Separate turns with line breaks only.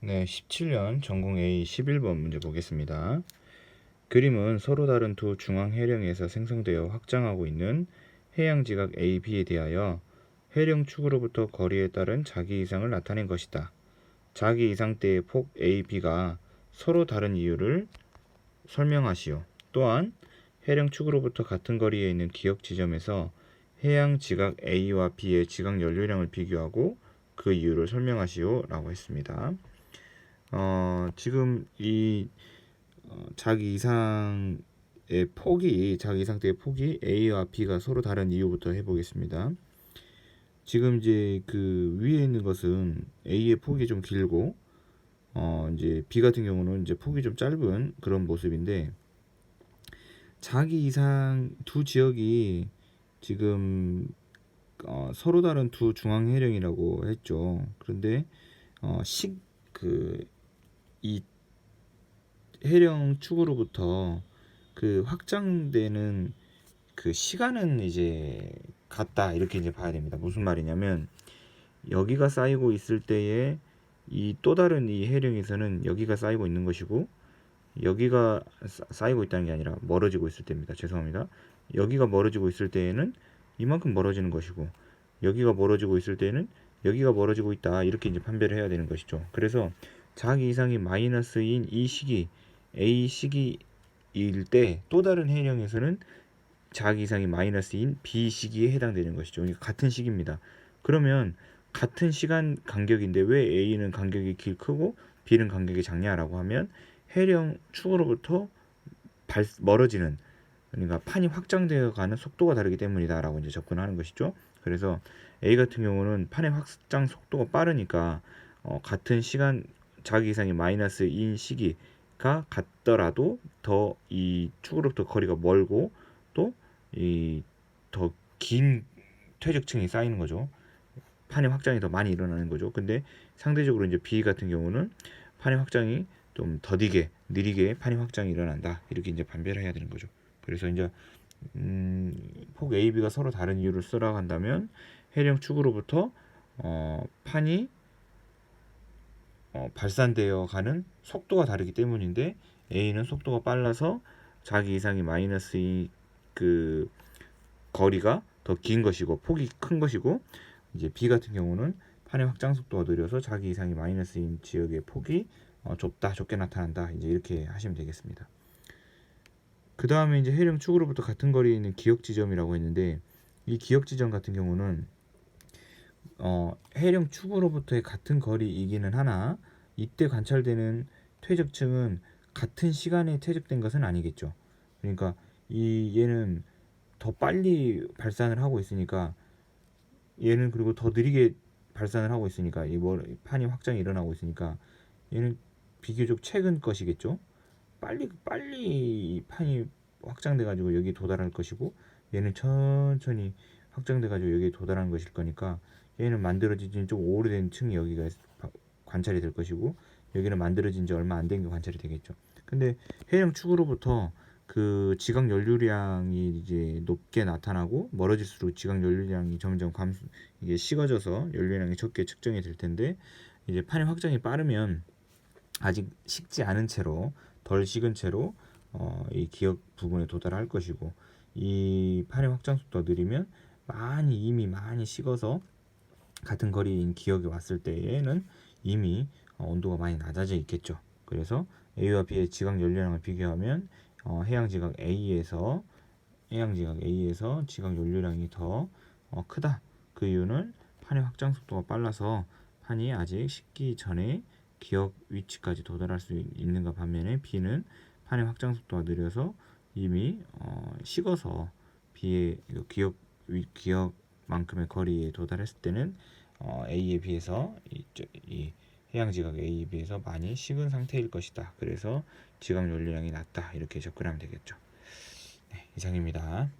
네, 17년 전공 A 11번 문제 보겠습니다. 그림은 서로 다른 두 중앙 해령에서 생성되어 확장하고 있는 해양 지각 A, B에 대하여 해령 축으로부터 거리에 따른 자기 이상을 나타낸 것이다. 자기 이상 때의 폭 A, B가 서로 다른 이유를 설명하시오. 또한 해령 축으로부터 같은 거리에 있는 기역 지점에서 해양 지각 A와 B의 지각 연료량을 비교하고 그 이유를 설명하시오라고 했습니다. 어, 지금 이 어, 자기 이상의 폭이 자기 이상 때의 폭이 A와 B가 서로 다른 이유부터 해보겠습니다. 지금 이제 그 위에 있는 것은 A의 폭이 좀 길고 어 이제 B 같은 경우는 이제 폭이 좀 짧은 그런 모습인데 자기 이상 두 지역이 지금 어, 서로 다른 두 중앙 해령이라고 했죠. 그런데 어, 식그 이 해령 축으로부터 그 확장되는 그 시간은 이제 같다 이렇게 이제 봐야 됩니다. 무슨 말이냐면 여기가 쌓이고 있을 때에 이 또 다른 이 해령에서는 여기가 쌓이고 있는 것이고 여기가 쌓- 쌓이고 있다는 게 아니라 멀어지고 있을 때입니다. 죄송합니다. 여기가 멀어지고 있을 때에는 이만큼 멀어지는 것이고 여기가 멀어지고 있을 때에는 여기가 멀어지고 있다 이렇게 이제 판별을 해야 되는 것이죠. 그래서 자기 이상이 마이너스인 이 시기 A 시기일 때 또 다른 해령에서는 자기 이상이 마이너스인 B 시기에 해당되는 것이죠. 그러니까 같은 시기입니다. 그러면 같은 시간 간격인데 왜 A는 간격이 길 크고 B는 간격이 작냐라고 하면 해령 축으로부터 발, 멀어지는 그러니까 판이 확장되어 가는 속도가 다르기 때문이다라고 이제 접근하는 것이죠. 그래서 A 같은 경우는 판의 확장 속도가 빠르니까 어, 같은 시간 자기 이상이 마이너스인 시기가 같더라도 더 이 축으로부터 거리가 멀고 또 이 더 긴 퇴적층이 쌓이는 거죠. 판의 확장이 더 많이 일어나는 거죠. 근데 상대적으로 이제 B 같은 경우는 판의 확장이 좀 더디게 느리게 판의 확장이 일어난다. 이렇게 이제 판별을 해야 되는 거죠. 그래서 이제 음, 폭 A, B가 서로 다른 이유를 쓰라 한다면 해령 축으로부터 어, 판이 어, 발산되어 가는 속도가 다르기 때문인데 A는 속도가 빨라서 자기 이상이 마이너스의 그 거리가 더 긴 것이고 폭이 큰 것이고 이제 B 같은 경우는 판의 확장 속도가 느려서 자기 이상이 마이너스인 지역의 폭이 어, 좁다 좁게 나타난다 이제 이렇게 하시면 되겠습니다. 그 다음에 이제 해령 축으로부터 같은 거리에 있는 기역 지점이라고 했는데 이 기역 지점 같은 경우는 어, 해령 축으로부터의 같은 거리이기는 하나 이때 관찰되는 퇴적층은 같은 시간에 퇴적된 것은 아니겠죠. 그러니까 이 얘는 더 빨리 발산을 하고 있으니까 얘는 그리고 더 느리게 발산을 하고 있으니까 이 뭐, 판이 확장이 일어나고 있으니까 얘는 비교적 최근 것이겠죠. 빨리 빨리 판이 확장돼 가지고 여기 도달할 것이고 얘는 천천히 확장돼 가지고 여기에 도달하는 것일 거니까 얘는 만들어진 지 좀 오래된 층이 여기가 관찰이 될 것이고 여기는 만들어진 지 얼마 안 된 게 관찰이 되겠죠. 근데 해령 축으로부터 그 지각 연료량이 이제 높게 나타나고 멀어질수록 지각 연료량이 점점 감소 이게 식어져서 연료량이 적게 측정이 될 텐데 이제 판의 확장이 빠르면 아직 식지 않은 채로 덜 식은 채로 어, 이 기억 부분에 도달할 것이고 이 판의 확장 속도가 느리면 많이 이미 많이 식어서 같은 거리인 기억이 왔을 때에는 이미 어, 온도가 많이 낮아져 있겠죠. 그래서 A와 B의 지각 연료량을 비교하면 어, 해양 지각 A에서 해양 지각 A에서 지각 연료량이 더 어, 크다. 그 이유는 판의 확장 속도가 빨라서 판이 아직 식기 전에 기억 위치까지 도달할 수 있는가 반면에 B는 판의 확장 속도가 느려서 이미 어, 식어서 B의 그 기억 위, 기억만큼의 거리에 도달했을 때는 어, A에 비해서 이, 저, 이 해양 지각 A에 비해서 많이 식은 상태일 것이다. 그래서 지각 연료량이 낮다 이렇게 접근하면 되겠죠. 네, 이상입니다.